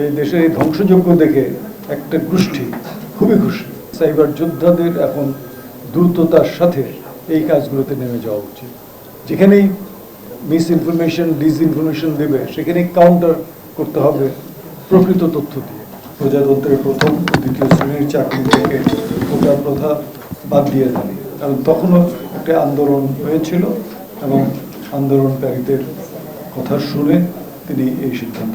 এই দেশের এই ধ্বংসযজ্ঞ দেখে একটা গোষ্ঠী খুবই খুশি। সাইবার যোদ্ধাদের এখন দ্রুততার সাথে এই কাজগুলোতে নেমে যাওয়া উচিত। যেখানেই মিস ইনফরমেশন ডিস ইনফরমেশন দেবে, সেখানেই কাউন্টার করতে হবে প্রকৃত তথ্য দিয়ে। প্রজাতন্ত্রের প্রথম দ্বিতীয় শ্রেণির চাকরি থেকে কোটা প্রথা বাদ দিয়ে দেন কারণ তখনও একটা আন্দোলন হয়েছিল এবং আন্দোলনকারীদের কথা শুনে তিনি এই সিদ্ধান্ত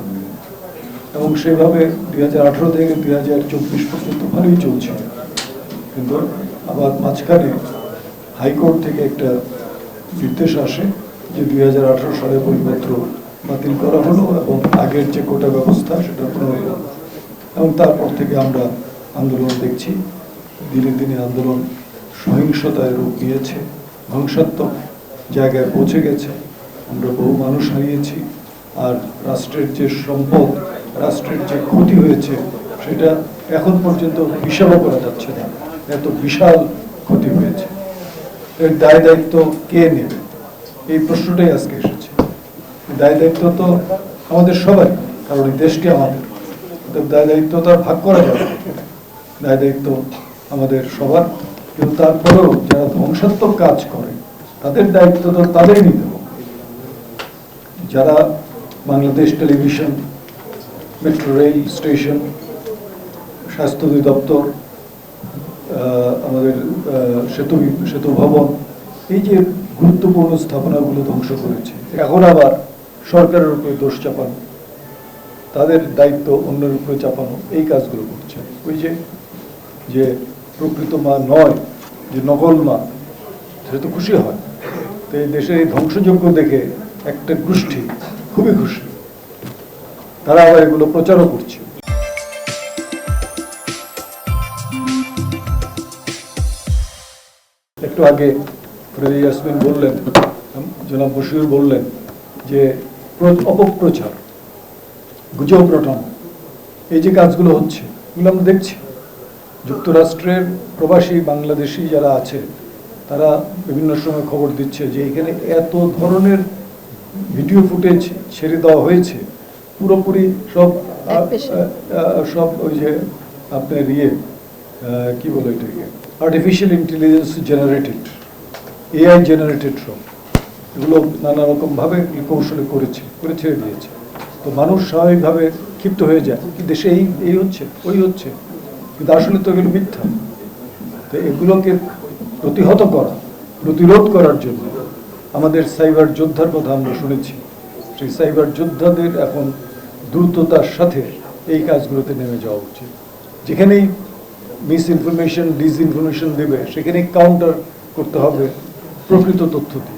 এবং সেভাবে দুই হাজার আঠারো থেকে দুই হাজার চব্বিশ পর্যন্ত ভালোই চলছে। কিন্তু আবার মাঝখানে হাইকোর্ট থেকে একটা নির্দেশ আসে যে দুই হাজার আঠারো সালে বইপত্র বাতিল করা হলো এবং আগের যে কোটা ব্যবস্থা সেটা পুনরায় এবং তারপর থেকে আমরা আন্দোলন দেখছি। দিনে দিনে আন্দোলন সহিংসতায় রূপ নিয়েছে, ধ্বংসাত্মক জায়গায় পৌঁছে গেছে। আমরা বহু মানুষ হারিয়েছি। আর রাষ্ট্রের যে সম্পদ রাষ্ট্রের যে ক্ষতি হয়েছে, সেটা এখন পর্যন্ত হিসাবও করা যাচ্ছে না। এত বিশাল ক্ষতি হয়েছে। এর দায় দায়িত্ব কে নেবে? এই প্রশ্নটাই আজকে এসেছে। দায় দায়িত্ব তো আমাদের সবাই, কারণ এই দেশটি আমাদের। দায় দায়িত্ব তো আর ভাগ করা যাবে দায় দায়িত্ব আমাদের সবার। কিন্তু তারপরেও যারা ধ্বংসাত্মক কাজ করে, তাদের দায়িত্ব তো তাদেরই নিতে হবে। যারা Bangladesh television metro rail station, স্বাস্থ্য অধিদপ্তর আমাদের সেতু সেতু ভবন, এই যে গুরুত্বপূর্ণ স্থাপনাগুলো ধ্বংস করেছে। এখন আবার সরকারের উপরে দোষ চাপানো, তাদের দায়িত্ব অন্যের উপরে চাপানো, এই কাজগুলো করছে। ওই যে যে প্রকৃত মা নয়, যে নকল মা সে তো খুশি হয়। তো এই দেশের এই ধ্বংসযজ্ঞ দেখে একটা গোষ্ঠী খুবই খুশি। তারা আবার এগুলো প্রচারও করছে। একটু আগে ইয়াসমিন বললেন জনাব বশির বললেন যে অপপ্রচার, গুজব রটানো, এই যে কাজগুলো হচ্ছে, এগুলো আমরা দেখছি। যুক্তরাষ্ট্রের প্রবাসী বাংলাদেশি যারা আছে, তারা বিভিন্ন সময় খবর দিচ্ছে যে, এখানে এত ধরনের ভিডিও ফুটেজ ছেড়ে দেওয়া হয়েছে। পুরোপুরি সব সব ওই যে আপনার ইয়ে কি বলে এটাকে artificial intelligence generated AI generated সব এগুলো নানা রকমভাবে কৌশলে করেছে করে ছেড়ে দিয়েছে। তো মানুষ স্বাভাবিকভাবে ক্ষিপ্ত হয়ে যায় কি দেশে এই এই হচ্ছে ওই হচ্ছে? কিন্তু আসলে তো এগুলো মিথ্যা। তো এগুলোকে প্রতিহত করা প্রতিরোধ করার জন্য আমাদের সাইবার যোদ্ধার কথা আমরা শুনেছি। সেই সাইবার যোদ্ধাদের এখন দ্রুততার সাথে এই কাজগুলোতে নেমে যাওয়া উচিত। যেখানেই মিস ইনফরমেশন, ডিস ইনফরমেশন দেবে, সেখানেই কাউন্টার করতে হবে প্রকৃত তথ্য দিয়ে।